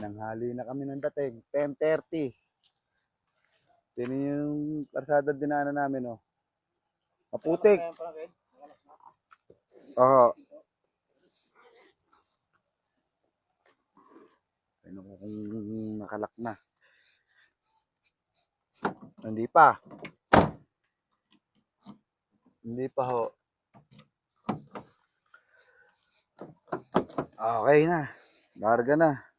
Tinanghali na kami ng dating. 10.30. Tinan yung karsada dinaanan namin, oh. Maputik. Oo. Ano ko kung nakalak na. Hindi pa. Hindi pa ho. Okay na. Larga na.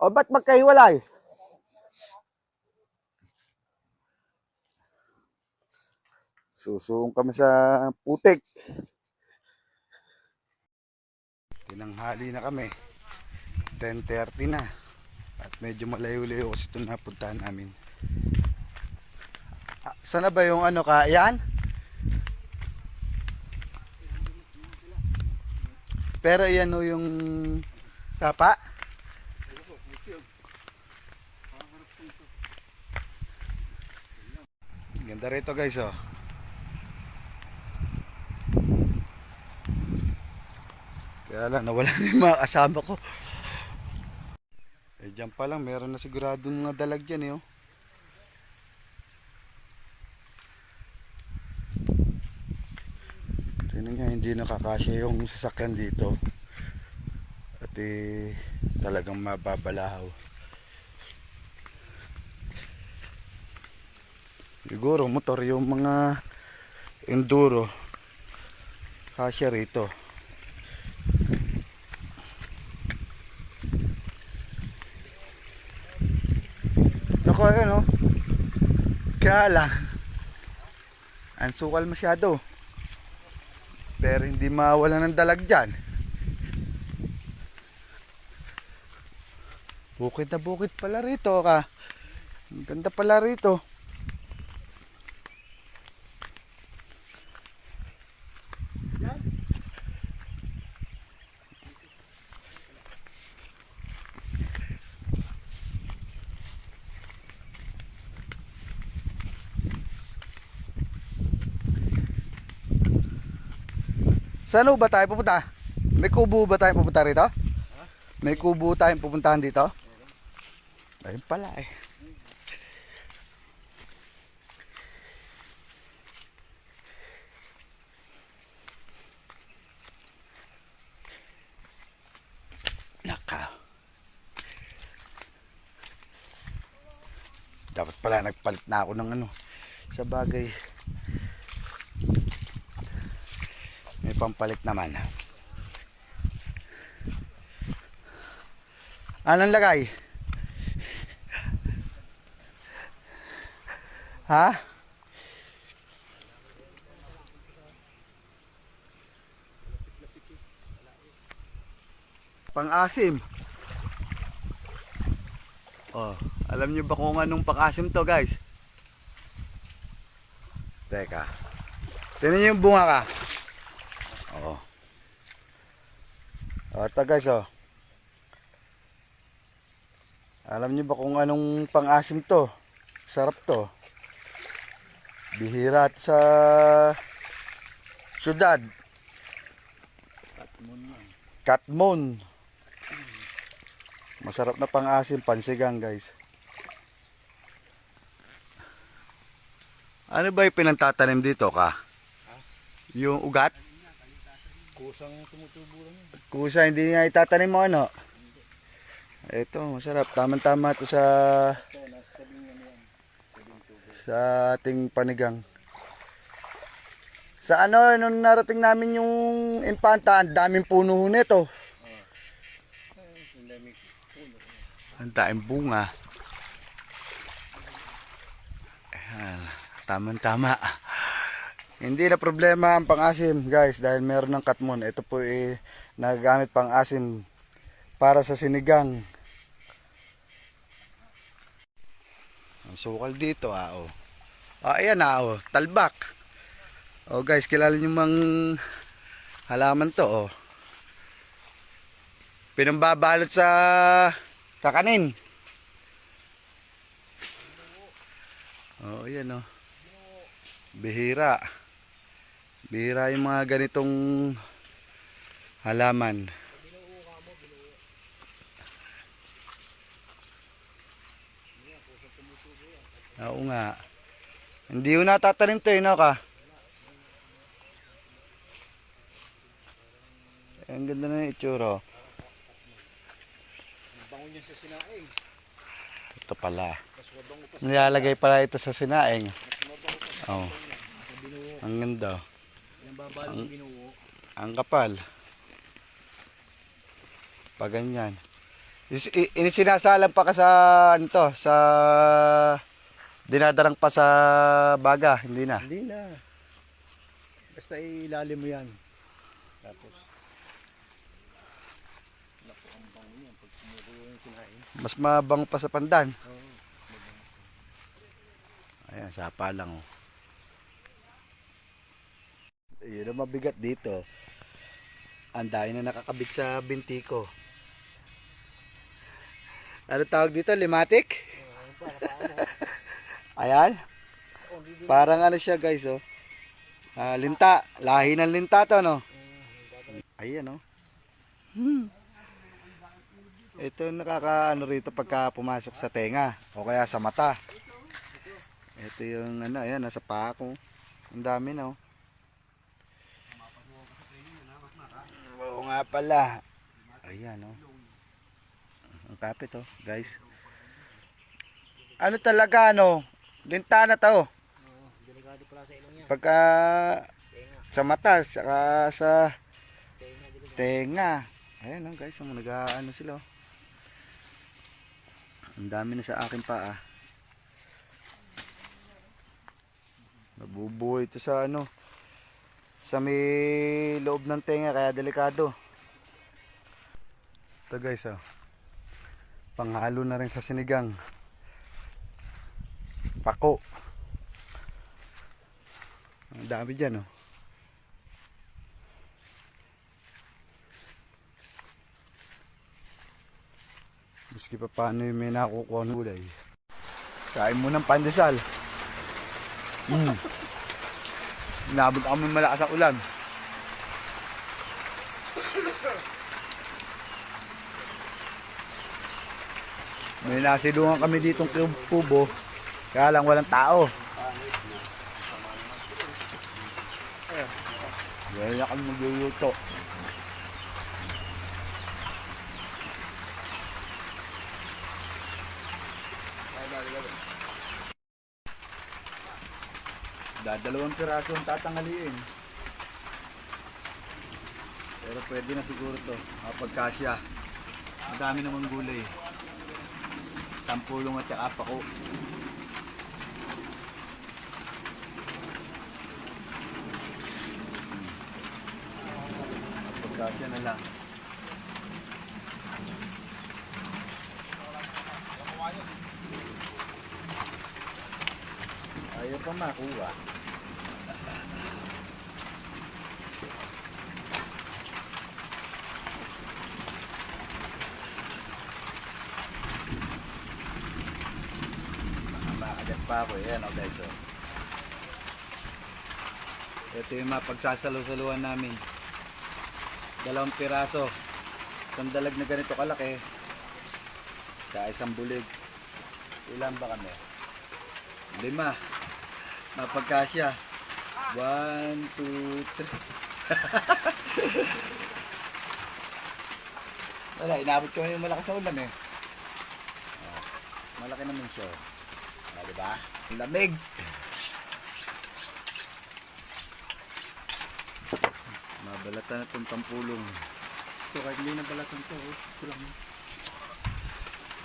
O, ba't magkahiwalay? Susuong kami sa putik. Tinanghali na kami. 10.30 na. At medyo malayo-layo kasi ito napuntahan namin. Ah, sana ba yung ano ka? Yan? Pero yan o yung sapa? Ganda rito guys oh. Kaya lang, nawala na yung mga kasama ko. Eh, dyan pa lang, meron na siguradong mga dalag dyan eh, oh. Tingnan nyo, hindi nakakasya yung sasakyan dito. At eh, talagang mababalahaw. Siguro, motor yung mga enduro. Kasya rito. Naku, ayun oh. Kaya lang, ang sukal masyado. Pero hindi mawala ng dalag dyan. Bukid na bukid pala rito ka. Ang ganda pala rito. Saan ba tayo pupunta? May kubo ba tayo pupunta rito? May kubo tayong pupuntahan dito? Ayun pala eh. Naka. Dapat pala nagpalit na ako ng ano. Sa bagay. Pampalit naman. Anong lagay? Ha? Pang-asim. Oh, alam niyo ba kung anong pang-asim to, guys? Teka. Tingnan niyo yung bunga ka. Oo. O, ito guys, oh. Alam niyo ba kung anong pang-asim to? Sarap to. Bihira at sa syudad. Katmon. Masarap na pang-asim, pansigang guys. Ano ba yung pinantatanim dito ka? Yung ugat? Kusang tumutubo lang yun. Kusa, hindi nga itatanim mo ano. Ito, masarap. Tama-tama to sa Ito, tubo. sa ating panigang. Sa ano, nung narating namin yung impanta, ang daming puno nito. Ang daming bunga. Ayan, Tama-tama. Hindi na problema ang pang-asim, guys, dahil meron ng katmon. Ito po eh, nagagamit pang-asim para sa sinigang. Ang sukal dito, ah, oh. Ah, ayan ah, oh, talbak. Oh, guys, kilala niyo mang halaman to, oh. Pinambabalot sa kakanin. Oh, ayan oh. Bihira. Bihira Bihira yung mga ganitong halaman. Oo nga. Hindi ko natatanim to, eh, ino ka? Ang ganda na yung itsura. Bangon yan sa. Ito pala. Nilalagay pala ito sa sinaing. Oh. Ang ganda. Oh babalo ng binuo. Ang kapal. Pa ganyan. Inisinasalang pa ka sa ano to, sa dinadarang pa sa baga, hindi na. Hindi na. Basta ilalim mo yan. Tapos. Naku, ang bango niyan. Pag kumukulo yung sinaing. Mas mabang pa sa pandan. Oo. Ayan, sapa lang oh. Yun ang mabigat dito. Ang dahil na nakakabit sa binti ko. Ano tawag dito? Limatic? Ayan. Parang ano siya guys oh. Ah, linta. Lahi ng linta to no. Ayan oh. Hmm. Ito nakaka ano rito pagka pumasok sa tenga o kaya sa mata. Ito yung ano, ayan, nasa paa ko. Ang dami na, oh. Oo nga pala. Ayan, oh. Ang kapit, oh, guys. Ano talaga, ano? Lintana to. Delikado pala sa ilong niya. Pagka sa mata, saka sa tenga. Ayan, oh, guys, ang nag-ano sila, oh. Ang dami na sa akin pa, ah. Nabubuhay ito sa ano sa may loob ng tenga kaya delikado. Ito guys oh. Panghalo na rin sa sinigang. Pako. Ang dami dyan oh. Miski pa paano yung may nakukuha ng gulay. Kain mo ng pandesal. Mm. Inabot kami malakas ang ulan. May nasilungan kami ditong kub- kubo. Kaya lang walang tao. Wala kami magluluto. Dadalawang piraso ang tatangaliin. Pero pwede na siguro to. Kapag kasya. Madami namang gulay. Tampulong at saka pako. Kapag kasya na lang. Pa makuha. Makagat pa ako. Ayan o guys. Oh. Ito yung mapagsasalusaluhan namin. Dalawang piraso. Isang dalag na ganito kalaki. Sa isang bulig. Ilan ba kami? Lima. Mapagkasya. One, two, three. Wala, inabot ko yung malakas sa ulan eh. Oh, malaki naman siya. Ah, di ba? Ang lamig. Mabalatan na itong tampulong. Ito, kahit hindi na balatan to. oh.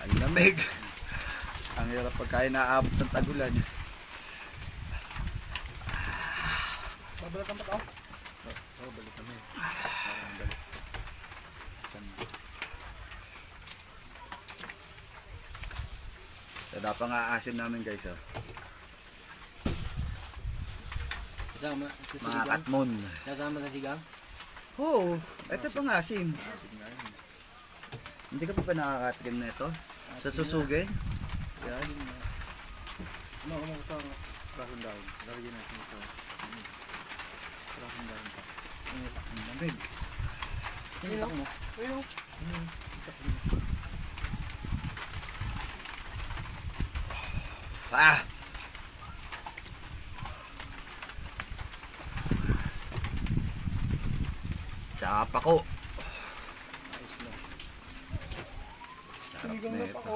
Ang lamig. Ang hirap pagkain naaabot ng tagulan. Babalatan ba ka? Oo, oh, balik kami. Parang balik. Tada pa nga asim namin guys. Oh. Kasama sa Mga sigang. katmon. Kasama sa sigang. Oo, ito pang asim. Hindi ka pa pa nakakatikim na ito? Sa susugin? Na. Ano, ano, ito. Krahon down. Lagyan natin ito. Ah! Tsapa ko. Sinigang na pa ko.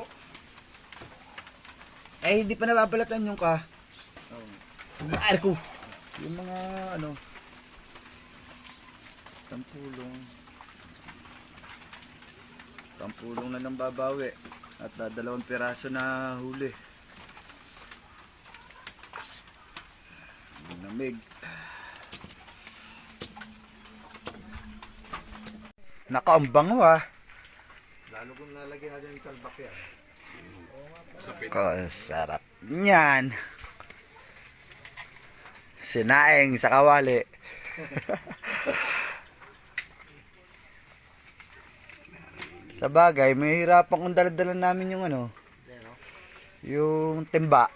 Eh, hindi pa nababalatan yung ka. Oh. Marco. Yung mga ano, Tampulong. Tampulong na ng babawi. At ah, dalawang piraso na huli. Lamig. Nakaambang ah. Lalo kung lalagyan natin yung talbak yan. Kasarap niyan. Sinaing sa kawali. sa bagay, may hirapan kung daladala namin yung ano, yung timba.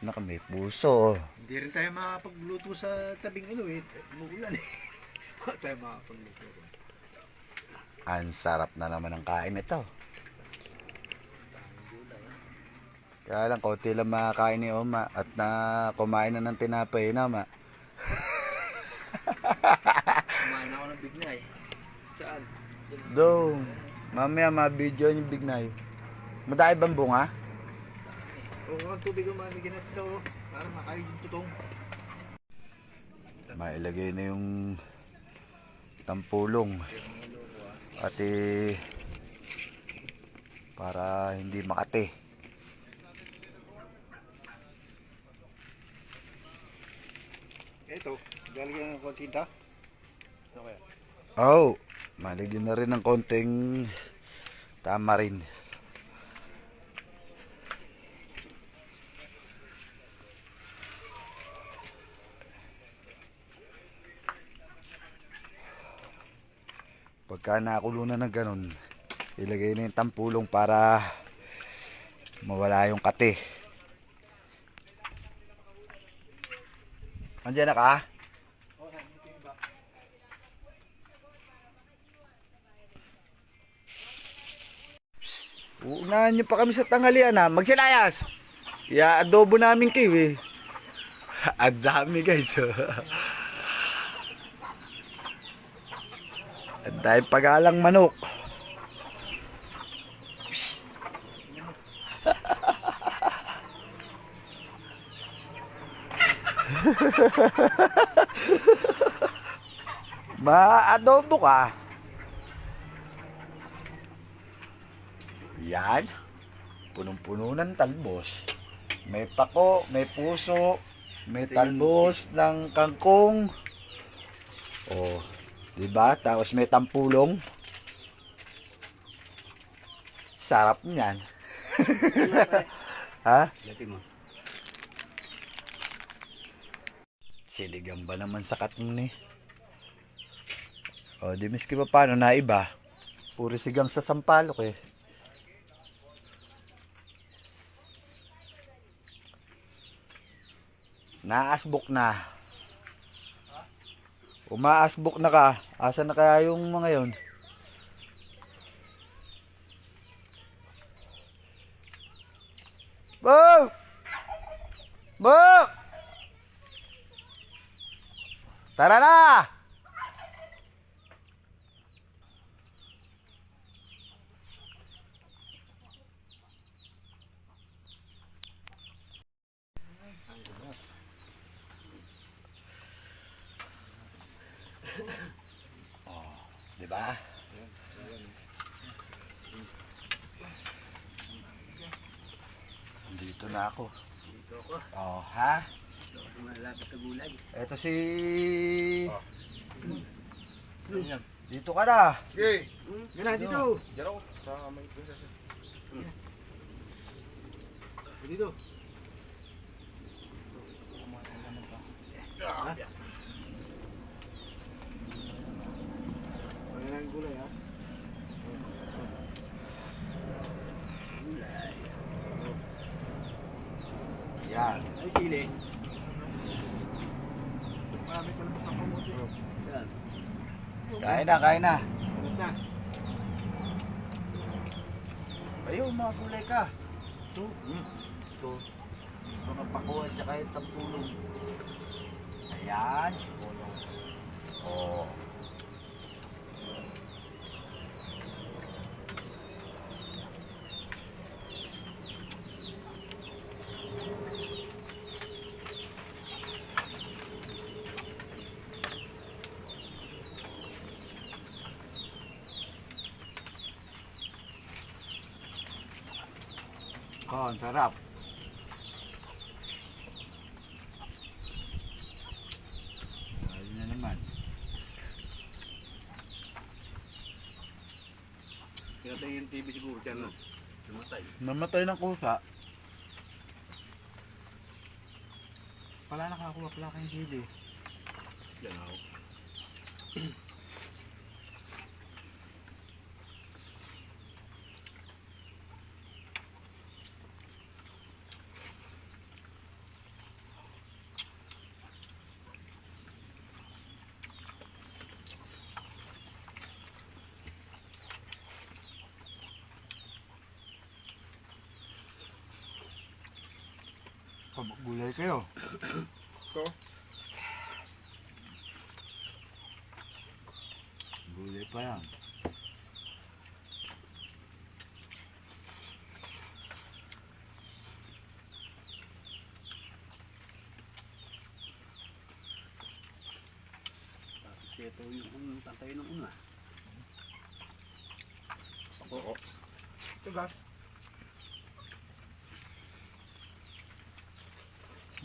Naka may puso. hindi rin tayo makapagluto sa tabing ilo eh. Umuulan eh. Wala tayo makapagluto. Ang sarap na naman ng kain ito. Kaya lang, konti lang makakain ni Oma at na kumain na ng tinapay na, Ma. Kumain ako ng bignay. Saan? Do, mamaya ma-video yung bignay. Madami bang bunga? Oo, ang tubig ang maligyan natin ito. Para makain yung tutong. Mailagay na yung tampulong. At eh, para hindi makate. Ito, lalagyan ng konti ta. Okay. Oh, maligyan na rin ng konting tamarin. Pagka nakulo na ng ganun, ilagay na yung tampulong para mawala yung kate. Andiyan na ka? Uunahan niyo pa kami sa tanghalian ha. Magsilayas! I-adobo namin kayo eh. Ang dami guys. Ang dahil pagalang manok. Ma-adobo ka. Yan. Punong-puno ng talbos. May pako, may puso, may talbos ng kangkong. Oh, 'di ba? Tapos may tampulong. Sarap niyan. ha? Lati mo. Siligang ba naman sa katong ni? O, di miski pa paano na iba. Puro sigang sa sampalok eh. Naasbok na. Umaasbok na ka. Asa na kaya yung mga yon? Bo! Bo! Tara na! Ba? Dito na ako. Dito ako. Oh, ha? Dito ako malapit sa gulay. Ito si... Yan. Dito ka na. Okay. Yan na, dito. Diyan ako, sa may prinsesa. Dito. Ah, Ayan gulay ha. Yan. Ay, pili. Marami ka naman ng kamote. Yan. Kain na, kain na. Ano na? Ayun, mga kulay ka. Ito. Ito. Mga pako at saka yung tampulong. Yan. Kulong. Oo. Oh, ang sarap. Ayun na naman. Pinatay yung TV siguro dyan, no? Namatay. Namatay ng kusa. Pala nakakuha pala kayong sili. Yan ako. Pabagulay kayo. Ito. Gulay pa yan. Tapos ito yung tatay ng una. Oo. Ito gas.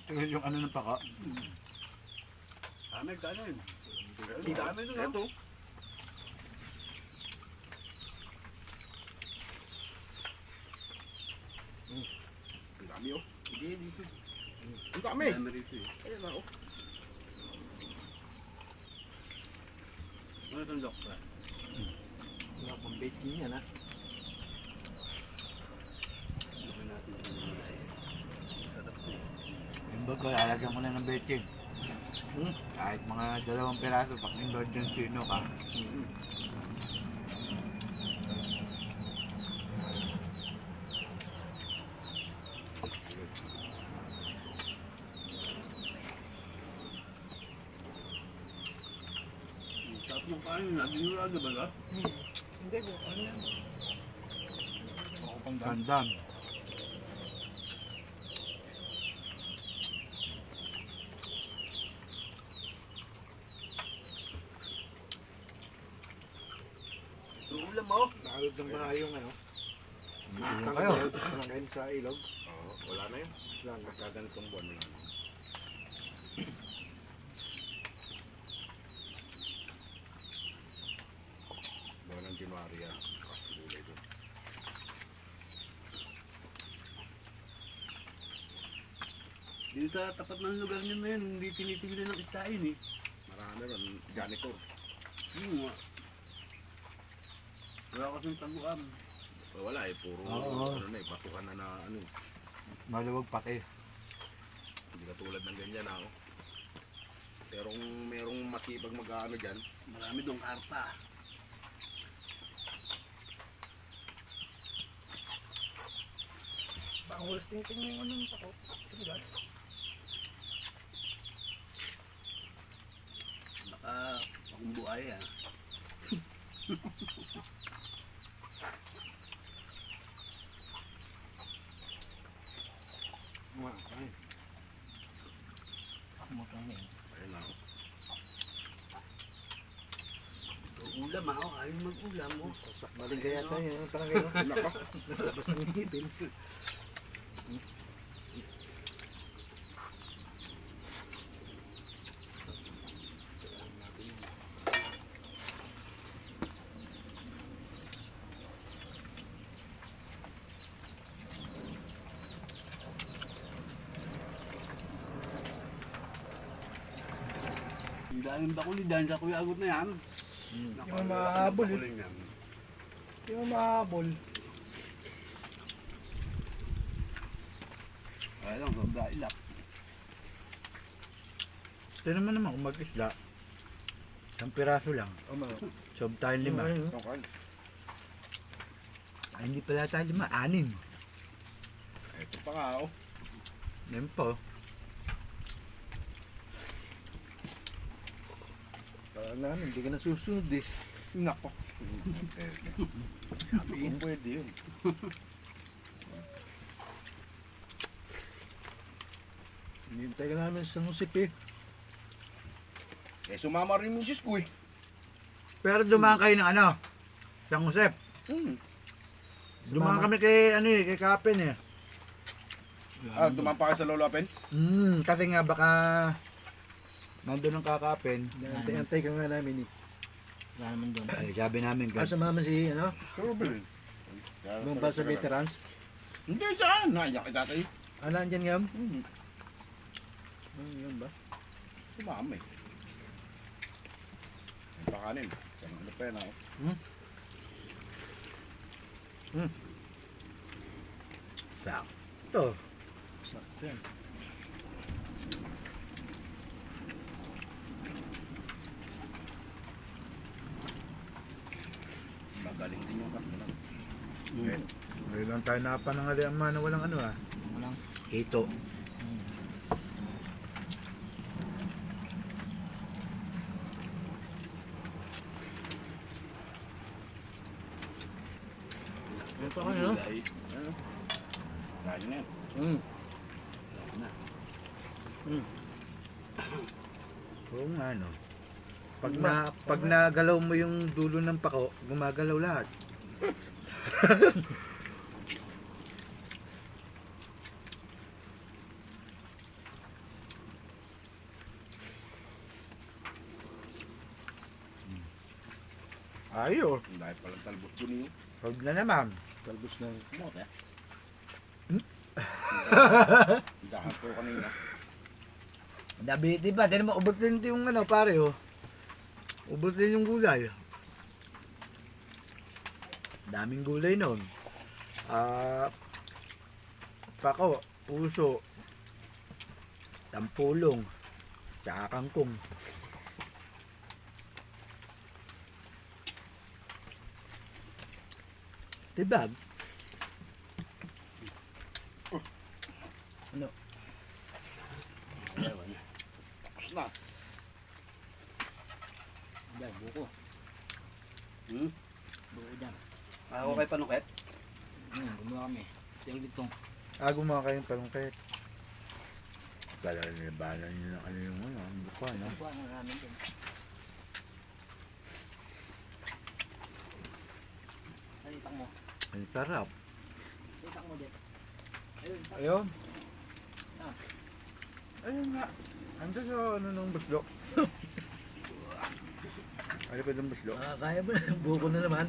Ito yung ano ng paka. Kami ka yun. Ang dami nun, Ito. Ang dami, oh. Hindi, dito. Ang dami. Dami rito eh. Ayan na, oh. Ano itong doktor? Wala pang baking yan, ha? Ano natin yung mga eh. Sarap na eh. Bago, lalagyan mo na ng betching. Hmm. Kahit mga dalawang piraso, pag ng sino ka. Ang Sarap ng kain. Lagi ba ka? Hindi, ano yan? Ako pang dami. Gandam. Yung ulam mo. Nakalod ng mga yung ano. Ano kayo? Parang ngayon sa ilog. Oo, wala na yun. Wala na. Kaganitong buwan na. Buwan ng January yan. Kastulay doon. Dito sa tapat ng lugar nyo na yun, hindi tinitigilan ng istain eh. Marami ron. Janitor. Yung Wala kasing taguan. Wala eh. Puro Oo. ano na eh. Batuhan na na ano. eh. Maluwag pati. Hindi katulad ng ganyan ako. Pero kung merong masipag mag-ano dyan, Marami dong karta. Pangulas tingting yung ano ng pako. Sige guys. Baka pakumbuhay ah. Ay. Ako mo ito ngayon. Ayun na ako. Ito ulam ah. oh. Mag-ulam mo. Sak na rin kaya tayo. Ano parang gano'n? Nako. Nalabas ng ngipin. Ang daming bakuli dahil sa kuya agot na yan. Naku, Yung mahabol, eh. yan. Yung mahabol. Kaya lang, sobra ilak. Ito naman naman kung mag-isda. Isang piraso lang. Ama. Sob tayo lima. Ay, hindi pala tayo lima. Anim. Ito pa nga oh. Yan po. Namin, hindi ka na susunod eh. Nako. Kung pwede yun. Hinihintay ka namin sa musip eh. Eh, sumama rin yung misis ko eh. Pero dumaan kayo ng ano? Sang Josep. Hmm. Dumaan kami kay ano eh, kay Kapin eh. Ah, dumapa kayo sa lolapin? Hmm, kasi nga baka nandun ang kakapin. Hinihintay ka nga namin eh. Wala naman doon. Ay, sabi namin, Ah, sa mama si, ano? Sure ba rin? Bumaba sa veterans. Hindi, saan? Naiyak kita tayo. Ah, nandyan nga? Hmm. Ah, yun ba? Sumama eh. Ang pakanin. Sa mga pena ako. Sakto. Sakto yan. Magaling din yung kapila. Ngayon, ngayon lang tayo napanangalian man na walang ano ah. Walang. Hito. Kayo, no? Ay, ano? Kaya na yan. Hmm. Oo nga no. Pag na pag nagalaw mo yung dulo ng pako, gumagalaw lahat. Ayo, Dahil palang talbot ko niyo. huwag na naman. Talbos na. Mote. Dahan ko kanina. Dabiti pa, tinan mo, ubot din yung ano pare oh. Ubot din yung gulay. Daming gulay nun. Ah, pako, puso, tampulong, tsaka kangkong. Tibag. Tapos na. Diyan, buko. Hmm? Buko dyan. Ako kay Panuket? Hmm, gumawa kami. Yung ditong. Ah, gumawa kayong palungkit. Kala nila bala nyo na ano yung ano, ang buka, no? Buko na namin dyan. Salitak mo. Ang sarap. Salitak mo dyan. Ayun. Ayun. Ah. Ayun nga. Ando sa ano nung buslo. Ano pa ng buslo? Ah, kaya ba? Buko na naman.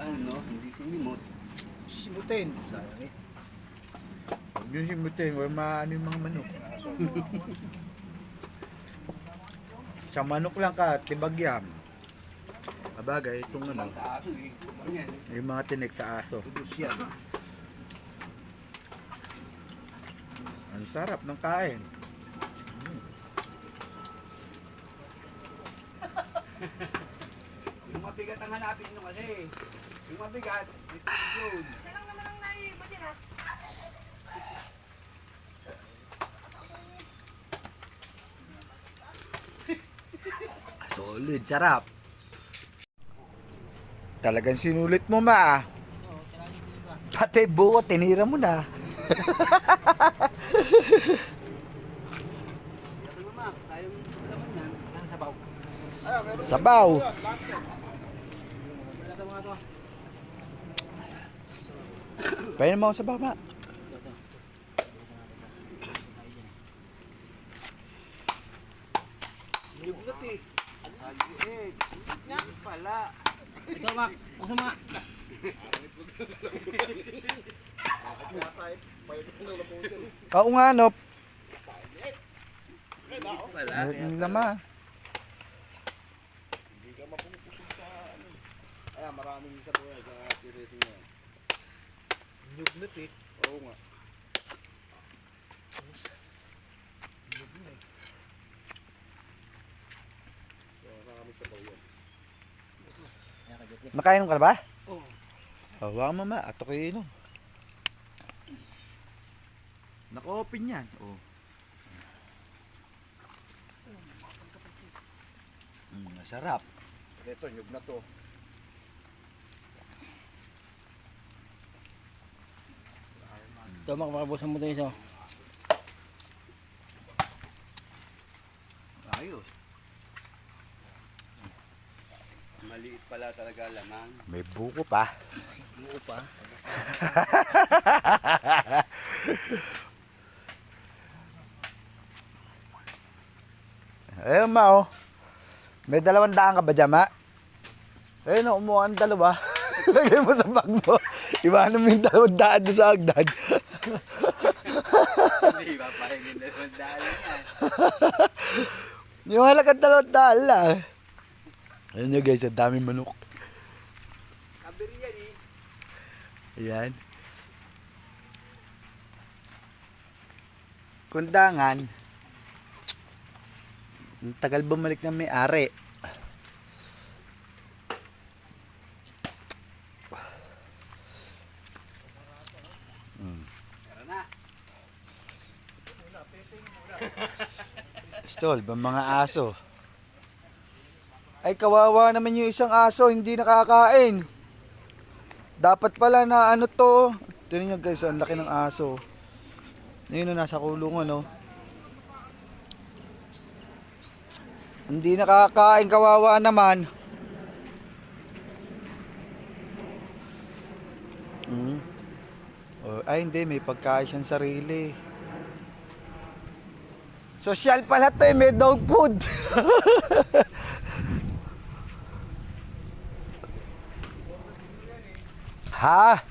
Ano, hindi sinimot. Simutin. Sayang eh. Huwag nyo simutin, wala maano yung mga manok. sa manok lang ka, tibagyam. Abagay, itong ano, Sa aso eh. Yan? yung mga tinik sa aso. Yan. Ang sarap ng kain. Hanapin nyo kasi. Yung mabigat, ito yun. Isa lang naman ang naiiba din ah. Solid, sarap. Talagang sinulit mo ma. ah. Pati buo, tinira mo na. Sabaw? Sabaw. Mga. Pwede mo ako sabaw ma. Ligot eh. Eh, nga pala. Ikaw, Mak. Asa, Mak? Oo nga no. Pala. Hindi Kaya maraming isa po yan sa piriting na yan. Nugnut eh. Oo nga. Nugnut. Eh. So, marami sa po yan. Nakainom ka na ba? Oo. Oh, wow, mama. Ato ko inom. Naka-open yan. Oh. Mm, sarap. Ito, nyug na to. Ito Mac, makabusan mo ito isa. Ayos. Maliit pala talaga lamang. May buko pa. Buo pa. Ayun ma oh. May dalawang daan ka ba dyan ma? Ayun oh, umuha ang dalawa. Lagay mo sa bag mo. Iwanan mo yung dalawang daan sa agdan. Hindi ba pahingin na naman dahil yan? yung halagang dalawang daan lang. Ayun nyo guys, ang daming manok. Kabir yan eh. Ayan. Kundangan. Ang tagal bumalik ng may-ari. Stol, ba mga aso? Ay, kawawa naman yung isang aso, hindi nakakain. Dapat pala na ano to. Tignan nyo guys, ang laki ng aso. Ayun na, nasa kulungan, no? Hindi nakakain, kawawa naman. Hmm. Oh, ay, hindi, may pagkain siyang sarili. Social pala to eh, may dog food. ha?